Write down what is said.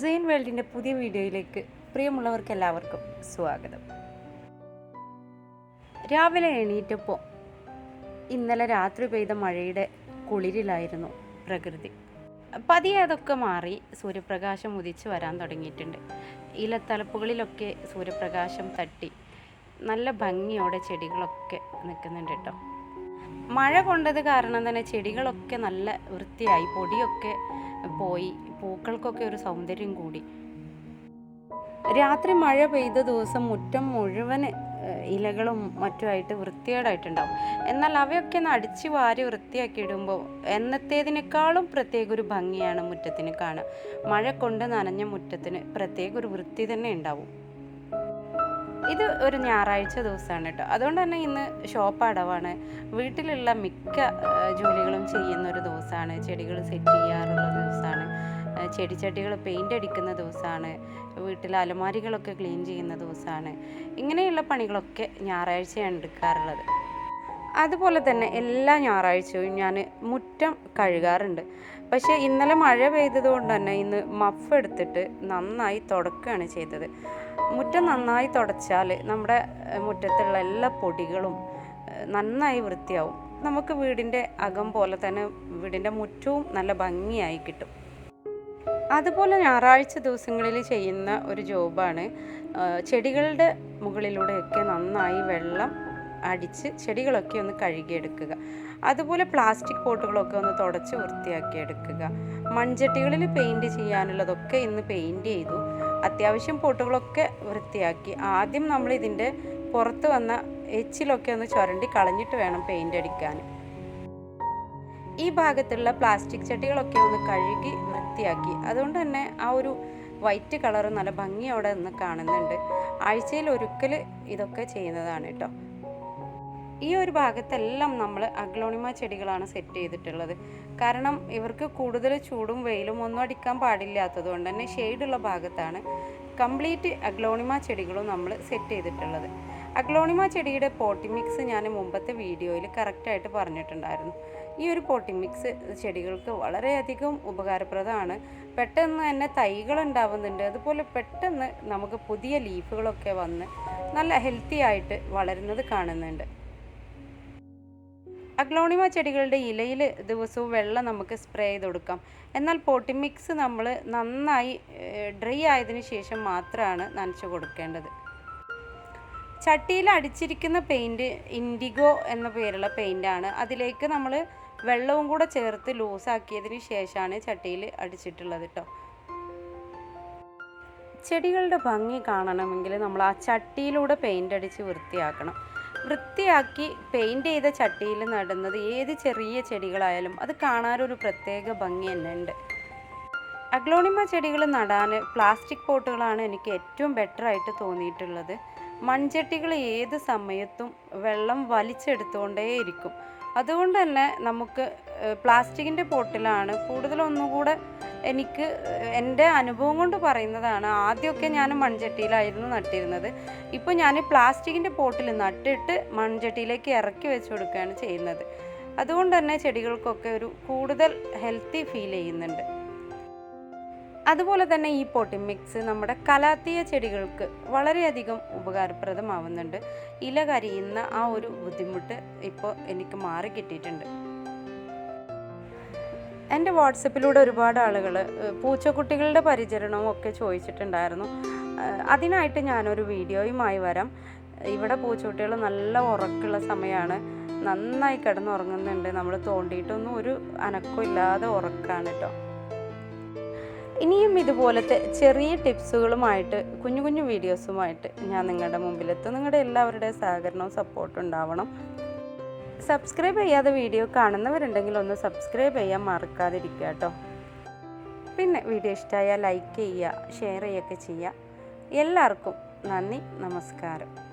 സെയിൻ വേൾഡിന്റെ പുതിയ വീഡിയോയിലേക്ക് പ്രിയമുള്ളവർക്ക് എല്ലാവർക്കും സ്വാഗതം. രാവിലെ എണീറ്റപ്പോൾ ഇന്നലെ രാത്രി പെയ്ത മഴയുടെ കുളിരിലായിരുന്നു പ്രകൃതി. പതിയെ അതൊക്കെ മാറി സൂര്യപ്രകാശം ഉദിച്ച് വരാൻ തുടങ്ങിയിട്ടുണ്ട്. ഇലത്തലപ്പുകളിലൊക്കെ സൂര്യപ്രകാശം തട്ടി നല്ല ഭംഗിയോടെ ചെടികളൊക്കെ നിൽക്കുന്നുണ്ട് കേട്ടോ. മഴ കൊണ്ടത് കാരണം തന്നെ ചെടികളൊക്കെ നല്ല വൃത്തിയായി പൊടിയൊക്കെ പോയി. പൂക്കൾക്കൊക്കെ ഒരു സൗന്ദര്യം കൂടി. രാത്രി മഴ പെയ്ത ദിവസം മുറ്റം മുഴുവൻ ഇലകളും മറ്റുമായിട്ട് വൃത്തികേടായിട്ടുണ്ടാവും. എന്നാൽ അവയൊക്കെ ഒന്ന് അടിച്ചു വാരി വൃത്തിയാക്കി ഇടുമ്പോൾ എന്നത്തേതിനേക്കാളും പ്രത്യേക ഒരു ഭംഗിയാണ് മുറ്റത്തിന് കാണുക മഴ കൊണ്ട് നനഞ്ഞ മുറ്റത്തിന് പ്രത്യേക ഒരു വൃത്തി തന്നെ ഉണ്ടാവും. ഇത് ഒരു ഞായറാഴ്ച ദിവസമാണ് കേട്ടോ. അതുകൊണ്ട് തന്നെ ഇന്ന് ഷോപ്പ് അടവാണ്. വീട്ടിലുള്ള മിക്ക ജോലികളും ചെയ്യുന്ന ഒരു ദിവസമാണ്. ചെടികൾ സെറ്റ് ചെയ്യാറുള്ള ദിവസമാണ്. ചെടിച്ചട്ടികൾ പെയിന്റ് അടിക്കുന്ന ദിവസമാണ്. വീട്ടിലെ അലമാരികളൊക്കെ ക്ലീൻ ചെയ്യുന്ന ദിവസമാണ്. ഇങ്ങനെയുള്ള പണികളൊക്കെ ഞായറാഴ്ചയാണ് എടുക്കാറുള്ളത്. അതുപോലെ തന്നെ എല്ലാ ഞായറാഴ്ചയും ഞാൻ മുറ്റം കഴുകാറുണ്ട്. പക്ഷേ ഇന്നലെ മഴ പെയ്തത് കൊണ്ട് തന്നെ ഇന്ന് മഫ് എടുത്തിട്ട് നന്നായി തുടക്കുകയാണ് ചെയ്തത്. മുറ്റം നന്നായി തുടച്ചാൽ നമ്മുടെ മുറ്റത്തുള്ള എല്ലാ പൊടികളും നന്നായി വൃത്തിയാവും. നമുക്ക് വീടിന്റെ അകം പോലെ തന്നെ വീടിന്റെ മുറ്റവും നല്ല ഭംഗിയായി കിട്ടും. അതുപോലെ ഞായറാഴ്ച ദിവസങ്ങളിൽ ചെയ്യുന്ന ഒരു ജോബാണ് ചെടികളുടെ മുകളിലൂടെയൊക്കെ നന്നായി വെള്ളം അടിച്ച് ചെടികളൊക്കെ ഒന്ന് കഴുകിയെടുക്കുക. അതുപോലെ പ്ലാസ്റ്റിക് പോട്ടുകളൊക്കെ ഒന്ന് തുടച്ച് വൃത്തിയാക്കി എടുക്കുക മൺചട്ടികളിൽ പെയിന്റ് ചെയ്യാനുള്ളതൊക്കെ ഇന്ന് പെയിന്റ് ചെയ്തു. അത്യാവശ്യം പോട്ടുകളൊക്കെ വൃത്തിയാക്കി. ആദ്യം നമ്മൾ ഇതിന്റെ പുറത്ത് വന്ന എച്ചിലൊക്കെ ഒന്ന് ചുരണ്ടി കളഞ്ഞിട്ട് വേണം പെയിന്റ് അടിക്കാൻ. ഈ ഭാഗത്തുള്ള പ്ലാസ്റ്റിക് ചട്ടികളൊക്കെ ഒന്ന് കഴുകി വൃത്തിയാക്കി. അതുകൊണ്ട് തന്നെ ആ ഒരു വൈറ്റ് കളർ നല്ല ഭംഗിയോടെ ഒന്ന് കാണുന്നുണ്ട്. ആഴ്ചയിൽ ഒരിക്കൽ ഇതൊക്കെ ചെയ്യുന്നതാണ് കേട്ടോ. ഈ ഒരു ഭാഗത്തെല്ലാം നമ്മൾ അഗ്ലോണിമ ചെടികളാണ് സെറ്റ് ചെയ്തിട്ടുള്ളത്. കാരണം ഇവർക്ക് കൂടുതൽ ചൂടും വെയിലും ഒന്നും അടിക്കാൻ പാടില്ലാത്തത് കൊണ്ട് തന്നെ ഷെയ്ഡുള്ള ഭാഗത്താണ് കംപ്ലീറ്റ് അഗ്ലോണിമ ചെടികളും നമ്മൾ സെറ്റ് ചെയ്തിട്ടുള്ളത്. അഗ്ലോണിമ ചെടിയുടെ പോട്ടി മിക്സ് ഞാൻ മുമ്പത്തെ വീഡിയോയിൽ കറക്റ്റായിട്ട് പറഞ്ഞിട്ടുണ്ടായിരുന്നു. ഈ ഒരു പോട്ടി മിക്സ് ചെടികൾക്ക് വളരെയധികം ഉപകാരപ്രദമാണ്. പെട്ടെന്ന് തന്നെ തൈകൾ ഉണ്ടാവുന്നുണ്ട്. അതുപോലെ പെട്ടെന്ന് നമുക്ക് പുതിയ ലീഫുകളൊക്കെ വന്ന് നല്ല ഹെൽത്തി ആയിട്ട് വളരുന്നത് കാണുന്നുണ്ട്. അഗ്ലോണിമ ചെടികളുടെ ഇലയിൽ ദിവസവും വെള്ളം നമുക്ക് സ്പ്രേ ചെയ്ത് കൊടുക്കാം. എന്നാൽ പോട്ടി മിക്സ് നമ്മൾ നന്നായി ഡ്രൈ ആയതിനു ശേഷം മാത്രമാണ് നനച്ചു കൊടുക്കേണ്ടത്. ചട്ടിയിൽ അടിച്ചിരിക്കുന്ന പെയിന്റ് ഇൻഡിഗോ എന്ന പേരുള്ള പെയിന്റാണ് അതിലേക്ക് നമ്മൾ വെള്ളവും കൂടെ ചേർത്ത് ലൂസാക്കിയതിന് ശേഷമാണ് ചട്ടിയിൽ അടിച്ചിട്ടുള്ളത് കേട്ടോ ചെടികളുടെ ഭംഗി കാണണമെങ്കിൽ നമ്മൾ ആ ചട്ടിയിലൂടെ പെയിന്റ് അടിച്ച് വൃത്തിയാക്കണം. വൃത്തിയാക്കി പെയിന്റ് ചെയ്ത ചട്ടിയിൽ നടുന്നത് ഏത് ചെറിയ ചെടികളായാലും അത് കാണാനൊരു പ്രത്യേക ഭംഗി തന്നെ ഉണ്ട്. അഗ്ലോണിമ ചെടികൾ നടാൻ പ്ലാസ്റ്റിക് പോട്ടുകളാണ് എനിക്ക് ഏറ്റവും ബെറ്ററായിട്ട് തോന്നിയിട്ടുള്ളത്. മൺചട്ടികൾ ഏത് സമയത്തും വെള്ളം വലിച്ചെടുത്തുകൊണ്ടേയിരിക്കും. അതുകൊണ്ട് തന്നെ നമുക്ക് പ്ലാസ്റ്റിക്കിന്റെ പോട്ടിലാണ് കൂടുതലൊന്നുകൂടെ എനിക്ക് ഏഹ്, എന്റെ അനുഭവം കൊണ്ട് പറയുന്നതാണ് ആദ്യമൊക്കെ ഞാൻ മൺചട്ടിയിലായിരുന്നു നട്ടിരുന്നത്. ഇപ്പോൾ ഞാൻ പ്ലാസ്റ്റിക്കിന്റെ പോട്ടിൽ നട്ടിട്ട് മൺചട്ടിയിലേക്ക് ഇറക്കി വെച്ച് കൊടുക്കുകയാണ് ചെയ്യുന്നത്. അതുകൊണ്ട് തന്നെ ചെടികൾക്കൊക്കെ ഒരു കൂടുതൽ ഹെൽത്തി ഫീൽ ചെയ്യുന്നുണ്ട്. അതുപോലെ തന്നെ ഈ പോട്ടി മിക്സ് നമ്മുടെ കലാത്തിയ ചെടികൾക്ക് വളരെയധികം ഉപകാരപ്രദമാവുന്നുണ്ട്. ഇല കരിയുന്ന ആ ഒരു ബുദ്ധിമുട്ട് ഇപ്പോൾ എനിക്ക് മാറി കിട്ടിയിട്ടുണ്ട്. എന്റെ വാട്സപ്പിലൂടെ ഒരുപാട് ആളുകൾ പൂച്ചക്കുട്ടികളുടെ പരിചരണവും ഒക്കെ ചോദിച്ചിട്ടുണ്ടായിരുന്നു. അതിനായിട്ട് ഞാനൊരു വീഡിയോയുമായി വരാം. ഇവിടെ പൂച്ചക്കുട്ടികൾ നല്ല ഉറക്കുള്ള സമയമാണ്. നന്നായി കിടന്നുറങ്ങുന്നുണ്ട്. നമ്മൾ തോണ്ടിയിട്ടൊന്നും ഒരു അനക്കമില്ലാതെ ഉറക്കാണ് കേട്ടോ. ഇനിയും ഇതുപോലത്തെ ചെറിയ ടിപ്സുകളുമായിട്ട് കുഞ്ഞു കുഞ്ഞു വീഡിയോസുമായിട്ട് ഞാൻ നിങ്ങളുടെ മുമ്പിലെത്തും. നിങ്ങളുടെ എല്ലാവരുടെ സഹകരണവും സപ്പോർട്ടും ഉണ്ടാവണം. സബ്സ്ക്രൈബ് ചെയ്യാതെ വീഡിയോ കാണുന്നവരുണ്ടെങ്കിൽ ഒന്ന് സബ്സ്ക്രൈബ് ചെയ്യാൻ മറക്കാതിരിക്കുക കേട്ടോ. പിന്നെ വീഡിയോ ഇഷ്ടമായാൽ ലൈക്ക് ചെയ്യുക ഷെയർ ചെയ്യുകയൊക്കെ ചെയ്യുക. എല്ലാവർക്കും നന്ദി നമസ്കാരം.